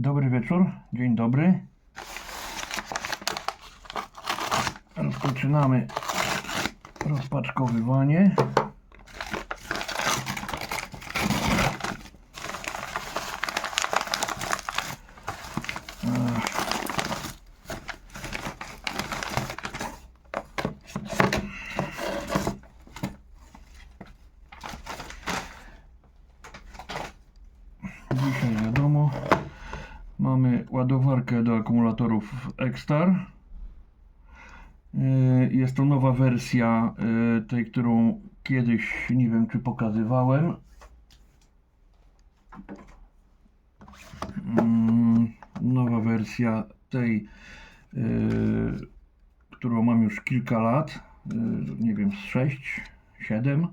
Dobry wieczór, dzień dobry. Rozpoczynamy rozpaczkowywanie. Do akumulatorów Extar. Yy, Jest to nowa wersja yy, tej, którą kiedyś nie wiem czy pokazywałem. Mm, Nowa wersja tej, yy, którą mam już kilka lat, nie wiem, z 6, 7.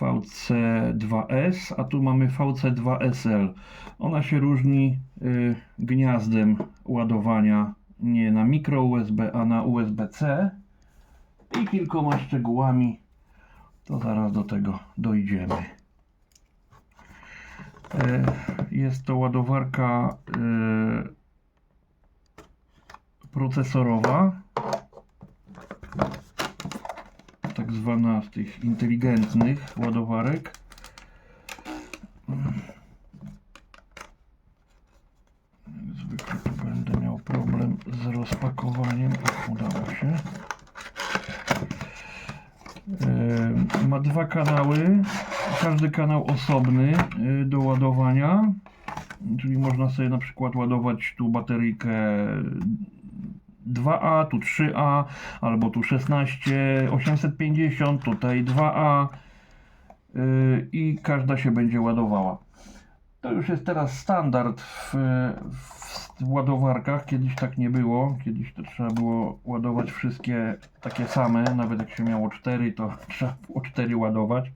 VC2S, a tu mamy VC2SL. Ona się różni y, gniazdem ładowania nie na mikro USB, a na USB-C i kilkoma szczegółami. To zaraz do tego dojdziemy. E, Jest to ładowarka y, procesorowa tak zwana z tych inteligentnych ładowarek. Zwykle tu będę miał problem z rozpakowaniem. Udało się. E, Ma dwa kanały, każdy kanał osobny e, do ładowania. Czyli można sobie na przykład ładować tu bateryjkę 2A, tu 3A, albo tu 16, 850, tutaj 2A yy, i każda się będzie ładowała. To już jest teraz standard w, w ładowarkach. Kiedyś tak nie było. Kiedyś to trzeba było ładować wszystkie takie same. Nawet jak się miało 4, to trzeba było 4 ładować,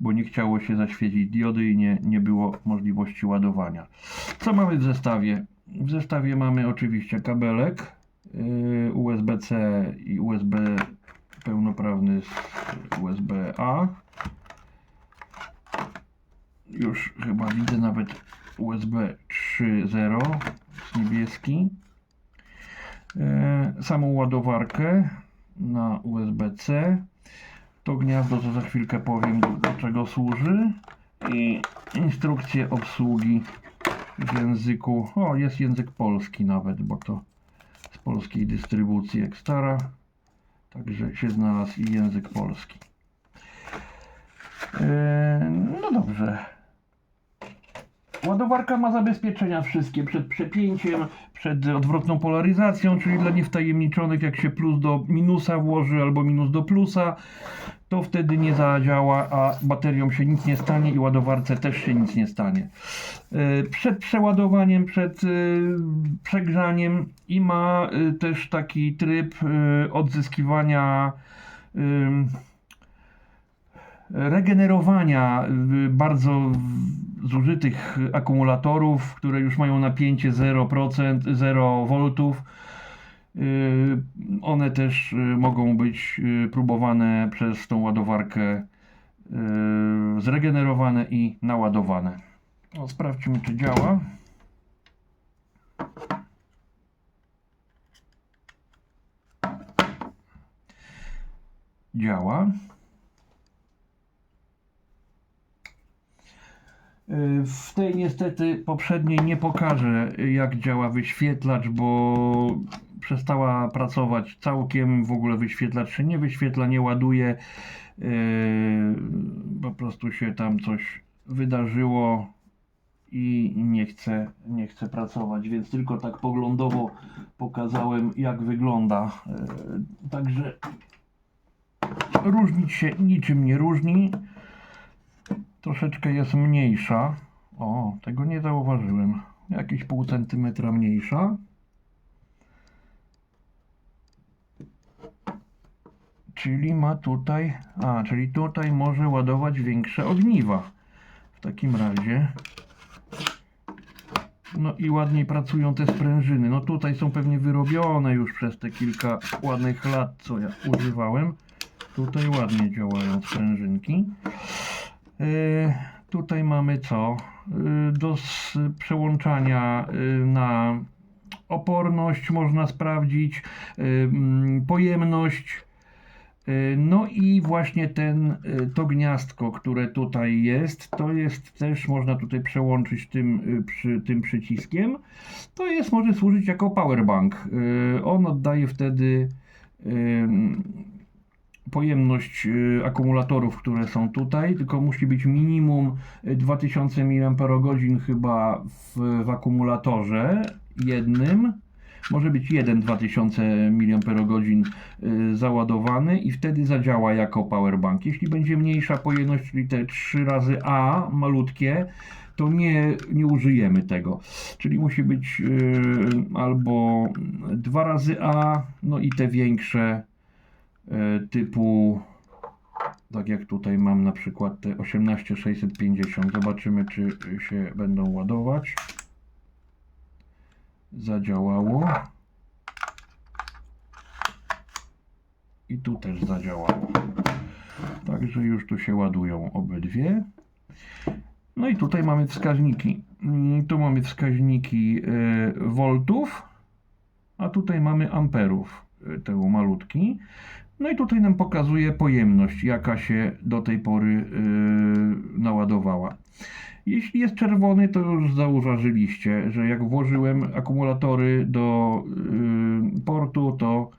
bo nie chciało się zaświecić diody i nie, nie było możliwości ładowania. Co mamy w zestawie? W zestawie mamy oczywiście kabelek USB-C i USB pełnoprawny z USB-A. Już chyba widzę nawet USB 3.0 z niebieski. Yy, samą ładowarkę na USB-C. To gniazdo, co za chwilkę powiem, do, do czego służy. I instrukcję obsługi w języku. O, jest język polski nawet, bo to polskiej dystrybucji Extara. Także się znalazł i język polski. Eee, no dobrze. Ładowarka ma zabezpieczenia wszystkie przed przepięciem, przed odwrotną polaryzacją, czyli dla niewtajemniczonych, jak się plus do minusa włoży albo minus do plusa, to wtedy nie zadziała, a baterią się nic nie stanie i ładowarce też się nic nie stanie. E, Przed przeładowaniem, przed e, przegrzaniem i ma e, też taki tryb odzyskiwania regenerowania bardzo zużytych akumulatorów, które już mają napięcie 0%, 0 V. Y, One też y, mogą być y, próbowane przez tą ładowarkę zregenerowane i naładowane. O, sprawdźmy, czy działa. Działa. W tej niestety poprzedniej nie pokażę jak działa wyświetlacz, bo przestała pracować całkiem, w ogóle wyświetlacz się nie wyświetla, nie ładuje. Yy, Po prostu się tam coś wydarzyło i nie chce, nie chce pracować, więc tylko tak poglądowo pokazałem jak wygląda. Yy, Także różnić się niczym nie różni troszeczkę jest mniejsza. O, tego nie zauważyłem. Jakieś pół centymetra mniejsza. Czyli ma tutaj, a, czyli tutaj może ładować większe ogniwa. W takim razie. No i ładniej pracują te sprężyny. No tutaj są pewnie wyrobione już przez te kilka ładnych lat, co ja używałem. Tutaj ładnie działają sprężynki. Yy, tutaj mamy co? Y, Do przełączania y, na oporność można sprawdzić, pojemność. Y, No i właśnie ten, y, to gniazdko, które tutaj jest, to jest też można tutaj przełączyć tym, y, przy, tym przyciskiem. To jest, może służyć jako powerbank. On oddaje wtedy pojemność akumulatorów, które są tutaj, tylko musi być minimum y, 2000 mAh chyba w, w akumulatorze jednym. Może być jeden 2000 mAh y, załadowany i wtedy zadziała jako powerbank. Jeśli będzie mniejsza pojemność, czyli te 3 razy A malutkie, to nie, nie użyjemy tego. Czyli musi być y, albo 2 razy A, no i te większe y, typu tak jak tutaj mam na przykład te 18650. Zobaczymy czy się będą ładować. Zadziałało. I tu też zadziałało. Także już tu się ładują obydwie. No i tutaj mamy wskaźniki. Mm, Tu mamy wskaźniki y, voltów, a tutaj mamy amperów y, tego malutki. No i tutaj nam pokazuje pojemność, jaka się do tej pory y, naładowała. Jeśli jest czerwony, to już zauważyliście, że jak włożyłem akumulatory do y, portu, to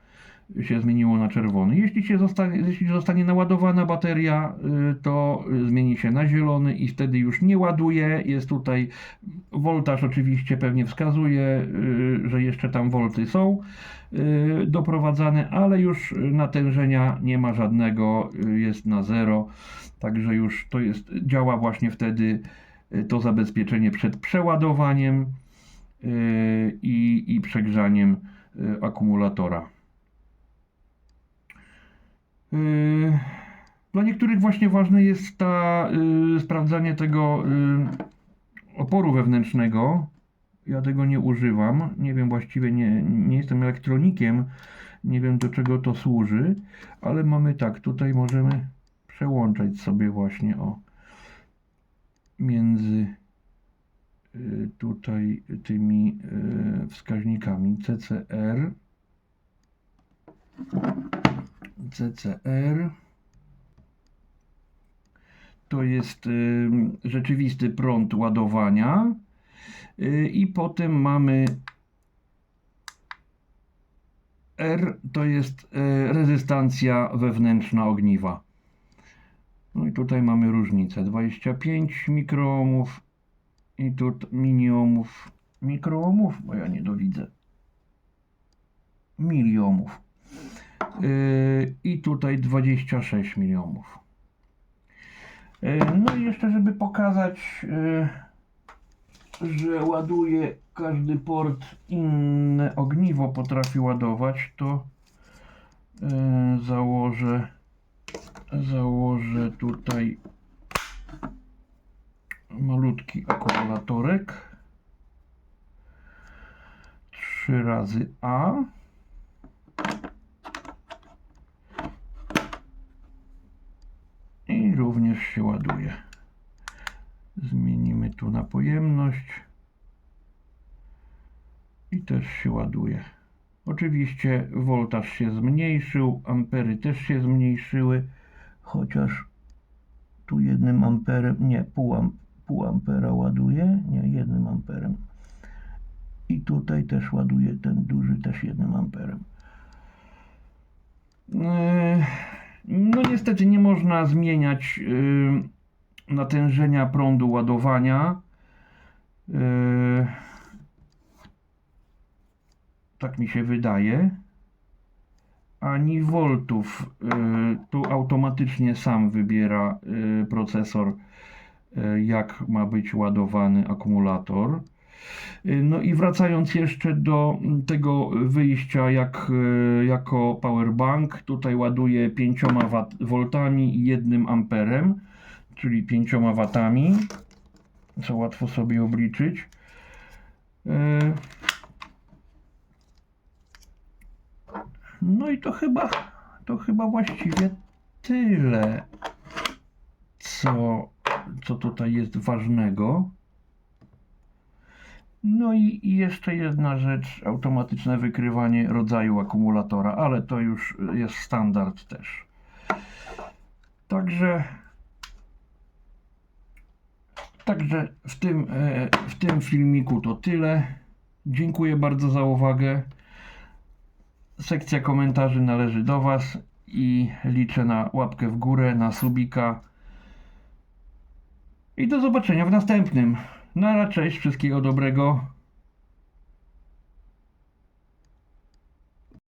się zmieniło na czerwony. Jeśli, się zostanie, jeśli zostanie naładowana bateria, y, to y, zmieni się na zielony i wtedy już nie ładuje. Jest tutaj woltaż, oczywiście pewnie wskazuje, y, że jeszcze tam wolty są doprowadzane, ale już natężenia nie ma żadnego, jest na zero. Także już to jest, działa właśnie wtedy to zabezpieczenie przed przeładowaniem y, i, i przegrzaniem y, akumulatora. Dla niektórych właśnie ważne jest ta sprawdzanie tego oporu wewnętrznego. Ja tego nie używam. Nie wiem właściwie, nie, nie jestem elektronikiem. Nie wiem do czego to służy, ale mamy tak, tutaj możemy przełączać sobie właśnie o między yy, tutaj tymi yy, wskaźnikami CCR CCR. To jest y, rzeczywisty prąd ładowania. Y, I potem mamy R to jest y, rezystancja wewnętrzna ogniwa. No i tutaj mamy różnicę. 25 mikroohmów i tu miliohmów. Mikroohmów? Bo ja nie dowidzę. Miliohmów. Yy, i tutaj 26 milionów. Yy, No i jeszcze, żeby pokazać, yy, że ładuje każdy port inne ogniwo potrafi ładować, to yy, założę założę tutaj malutki akumulatorek 3 razy A i również się ładuje. Zmienimy tu na pojemność i też się ładuje. Oczywiście woltaż się zmniejszył, ampery też się zmniejszyły, chociaż tu jednym amperem, nie, pół, pół ampera ładuje, nie, jednym amperem. I tutaj też ładuje ten duży też jednym amperem. Yy, no niestety nie można zmieniać yy, natężenia prądu ładowania. Yy, tak mi się wydaje. Ani voltów. Yy, tu automatycznie sam wybiera yy, procesor, yy, jak ma być ładowany akumulator. No i wracając jeszcze do tego wyjścia jak, jako powerbank, tutaj ładuję 5 V i 1 amperem, czyli 5 watami, co łatwo sobie obliczyć. No i to chyba, to chyba właściwie tyle, co co tutaj jest ważnego. No i jeszcze jedna rzecz, automatyczne wykrywanie rodzaju akumulatora, ale to już jest standard też. Także Także w tym, e, w tym filmiku to tyle. Dziękuję bardzo za uwagę. Sekcja komentarzy należy do Was i liczę na łapkę w górę, na subika. I do zobaczenia w następnym. Na cześć, wszystkiego dobrego.